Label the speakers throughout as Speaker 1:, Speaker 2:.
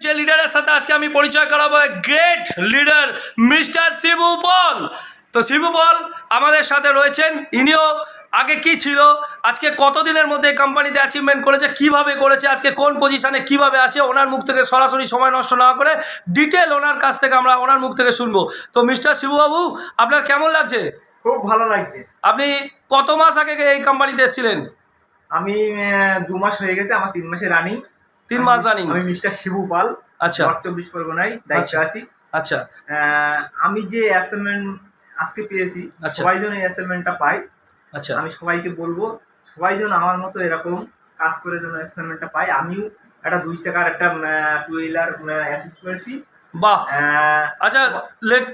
Speaker 1: যে লিডারের সাথে আজকে আমি পরিচয় করাবো great leader mister Shibu Bal. তো শিবু বল আমাদের সাথে রয়েছেন। ইনিও আগে কি ছিল? আজকে কতদিনের মধ্যে কোম্পানিতে অ্যাচিভমেন্ট করেছে? কীভাবে করেছে? আজকে কোন পজিশনে কীভাবে আছে? ওনার মুখ থেকে সরাসরি সময় নষ্ট না করে ডিটেল ওনার কাছ থেকে আমরা ওনার মুখ থেকে শুনব। তো মিস্টার শিবুবাবু আপনার কেমন লাগছে?
Speaker 2: খুব ভালো লাগছে।
Speaker 1: আপনি কত মাস আগে এই কোম্পানিতে এসেছিলেন?
Speaker 2: আমি দু মাস হয়ে গেছে আমার তিন মাসে রানিং
Speaker 1: তিন মাস running?
Speaker 2: আমি মিস্টার শিবু পাল।
Speaker 1: আচ্ছা।
Speaker 2: চব্বিশ পরগনায় দায়িত্বে
Speaker 1: আচ্ছা।
Speaker 2: আছি।
Speaker 1: আচ্ছা।
Speaker 2: আমি যে অ্যাসাইনমেন্ট আজকে পেয়েছি
Speaker 1: আচ্ছা।
Speaker 2: সবাই যেন এই অ্যাসাইনমেন্টটা পাই
Speaker 1: আচ্ছা।
Speaker 2: আমি সবাইকে বলব সবাই যেন আমার মতো এরকম কাজ করে যেন অ্যাসাইনমেন্টটা পাই আমিও একটা দুই চাকার একটা টু হুইলার অ্যাসিড করেছি।
Speaker 1: বাহ। আচ্ছা লেট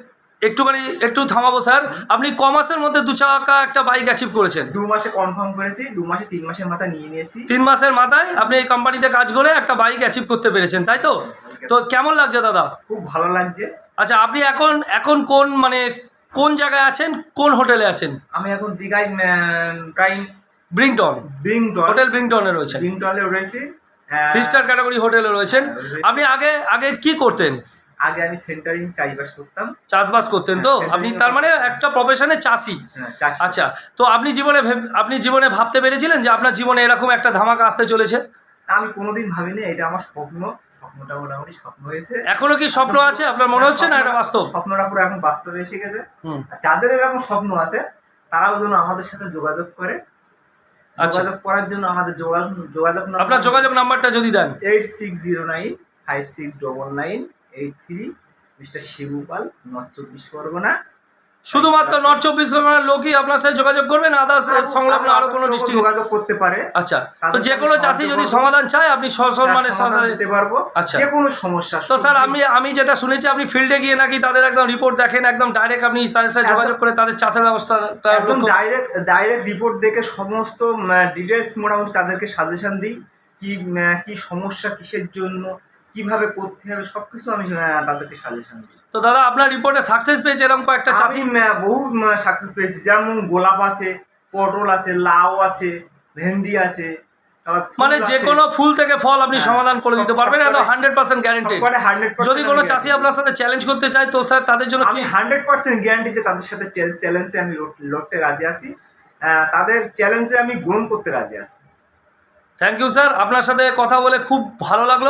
Speaker 1: একটুখানি একটু থামাবো স্যার। আপনি ক মাসের মধ্যে দু চাকা একটা বাইক অ্যাচিভ করেছেন?
Speaker 2: দু মাসে কনফার্ম করেছি দু মাসে তিন মাসের মাথা নিয়ে নিয়েছি।
Speaker 1: তিন মাসের মাথায় আপনি এই কোম্পানিতে কাজ করে একটা বাইক অ্যাচিভ করতে পেরেছেন তাই তো? তো কেমন লাগছে দাদা?
Speaker 2: খুব ভালো লাগছে।
Speaker 1: আচ্ছা আপনি এখন এখন কোন মানে কোন জায়গায় আছেন কোন হোটেলে আছেন?
Speaker 2: আমি এখন দীঘায় প্রায়
Speaker 1: ব্রিংটন
Speaker 2: বিংটন
Speaker 1: হোটেল ব্রিংটনে রয়েছেন।
Speaker 2: বিংটলে রয়েছি।
Speaker 1: থ্রি স্টার ক্যাটাগরি হোটেলে রয়েছেন। আপনি আগে আগে কি করতেন?
Speaker 2: আগে আমি সেন্টারিং চাষবাস করতাম।
Speaker 1: চাষবাস করতেন তো?
Speaker 2: হ্যাঁ,
Speaker 1: আপনি তার মানে একটা প্রফেশনে চাষি।
Speaker 2: হ্যাঁ।
Speaker 1: আচ্ছা তো আপনি জীবনে আপনি জীবনে ভাবতে পেরেছিলেন যে আপনার জীবনে এরকম একটা ধামাকা আসতে চলেছে?
Speaker 2: আমি কোনোদিন ভাবিনি এটা আমার স্বপ্ন। স্বপ্নটা মোটামুটি স্বপ্ন হয়েছে।
Speaker 1: এখনও কি স্বপ্ন আছে? আপনার মনে হচ্ছে না এটা বাস্তব?
Speaker 2: স্বপ্নটা পুরো এখন বাস্তবে এসে গেছে। যাদের এরকম স্বপ্ন আছে তারাও যেন আমাদের সাথে যোগাযোগ করে।
Speaker 1: আচ্ছা।
Speaker 2: যোগাযোগ করার জন্য আমাদের যোগাযোগ যোগাযোগ
Speaker 1: আপনার যোগাযোগ নাম্বারটা যদি দেন।
Speaker 2: Eight six zero nine five six double nine eight three mister Shibupal north Chabbish Pargana.
Speaker 1: শুধুমাত্র নর্থ চব্বিশ পরগনার লোকই আপনার সাথে যোগাযোগ করবেন আদার্স সংলগ্ন আরও কোনো ডিস্ট্রিক্ট
Speaker 2: যোগাযোগ করতে পারে।
Speaker 1: আচ্ছা তো যে কোনো চাষি যদি সমাধান চায় আপনি সসম্মানে
Speaker 2: সমাধান
Speaker 1: সমাধান
Speaker 2: দিতে পারব।
Speaker 1: আচ্ছা।
Speaker 2: যে কোনো সমস্যা
Speaker 1: তো স্যার আমি আমি যেটা শুনেছি আপনি ফিল্ডে গিয়ে নাকি তাদের একদম রিপোর্ট দেখেন একদম ডাইরেক্ট আপনি তাদের সাথে যোগাযোগ করে তাদের চাষের ব্যবস্থাটা
Speaker 2: একদম ডাইরেক্ট ডাইরেক্ট রিপোর্ট দেখে সমস্ত ডিটেলস মোটামুটি তাদেরকে সাজেশন দিই কি কি সমস্যা কিসের জন্য কীভাবে করতে হবে সবকিছু আমি তাদেরকে সাজেশন দিই।
Speaker 1: তো দাদা আপনার রিপোর্টে সাকসেস পেয়েছে এরকম কয়েকটা চাষি?
Speaker 2: বহু সাকসেস পেয়েছি। যেমন গোলাপ আছে পটল আছে লাউ আছে ভেন্ডি আছে
Speaker 1: মানে যে কোনো ফুল থেকে ফল আপনি
Speaker 2: হ্যাঁ,
Speaker 1: সমাধান করে দিতে পারবেন একদম হান্ড্রেড পার্সেন্ট
Speaker 2: 100%
Speaker 1: যদি কোনো চাষি আপনার সাথে চ্যালেঞ্জ করতে চায় তো স্যার তাদের জন্য
Speaker 2: আমি হান্ড্রেড পার্সেন্ট গ্যারান্টিতে তাদের সাথে চ্যালেঞ্জে আমি লড়- লড়তে রাজি আছি। তাদের চ্যালেঞ্জে আমি গ্রহণ করতে রাজি আছি।
Speaker 1: থ্যাংক ইউ স্যার আপনার সাথে কথা বলে খুব ভালো লাগল।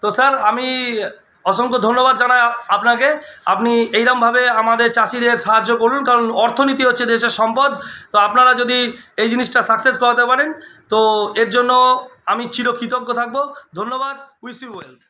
Speaker 1: তো স্যার আমি অসংখ্য ধন্যবাদ জানাই আপনাকে। আপনি এইরমভাবে আমাদের চাষিদের সাহায্য করুন, কারণ অর্থনীতি হচ্ছে দেশের সম্পদ। তো, আপনারা যদি এই জিনিসটা সাকসেস করাতে পারেন, তো এর জন্য আমি চিরকৃতজ্ঞ থাকব। ধন্যবাদ। উইস ইউ ওয়েল